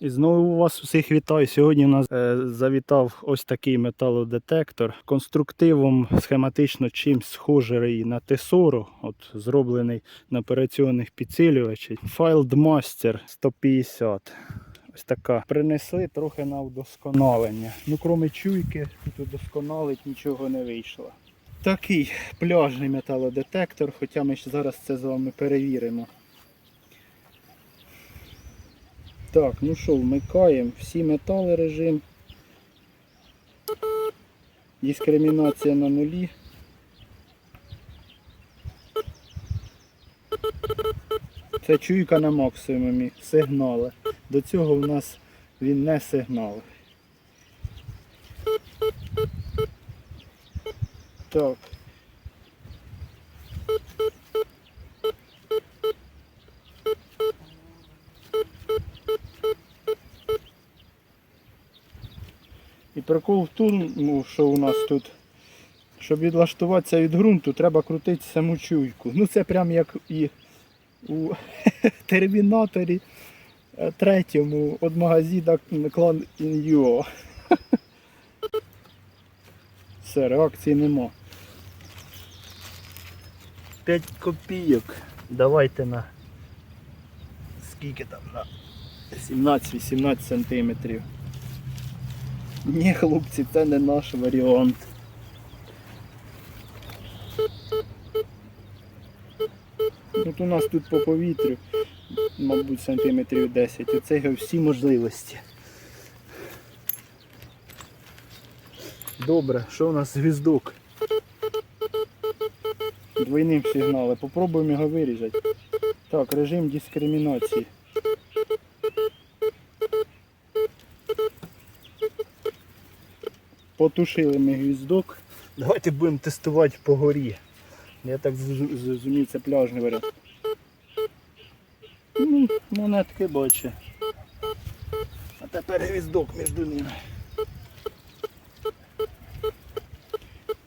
І знову вас усіх вітаю. Сьогодні у нас е, завітав ось такий металодетектор. Конструктивом схематично чимсь схожий на Тесору, от зроблений на операційних підсилювачах. Fieldmaster 150. Ось така. Принесли трохи на удосконалення. Ну, крім чуйки, тут удосконалить нічого не вийшло. Такий пляжний металодетектор, хоча ми зараз це з вами перевіримо. Так, ну що, вмикаємо всі метали режим. Дискримінація на нулі. Це чуйка на максимумі, сигнали. До цього в нас він не сигнал. Так. І прикол в тому, що у нас тут, щоб відлаштуватися від ґрунту, треба крутити саму чуйку. Ну це прям як і у термінаторі е, третьому від магазина клан Ін'юо. Все, реакції нема. 5 копійок. Давайте на скільки там на 17-18 сантиметрів. Ні, хлопці, це не наш варіант. От у нас тут по повітрю, мабуть, сантиметрів 10. Оце його всі можливості. Добре, що у нас звіздок? Двойним сигналом. Попробуємо його вирізати. Так, режим дискримінації. Потушили ми гвіздок. Давайте будемо тестувати по горі. Я так зрозумів, це пляжний варіант. Ну, монетки бачу. А тепер гвіздок між ними.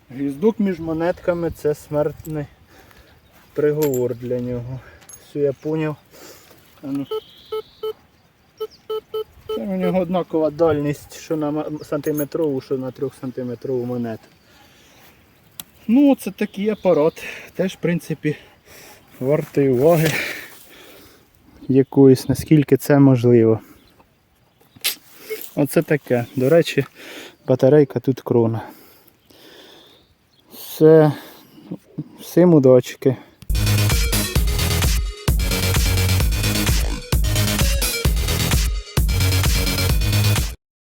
Гвіздок між монетками це смертний приговор для нього. Все, я зрозумів. ну. Це у нього однакова дальність, що на сантиметрову, що на 3 сантиметрову монету. Ну, це такий апарат. Теж, в принципі, вартий уваги якоїсь, наскільки це можливо. Оце таке. До речі, батарейка тут крона. Все. Всім удачки.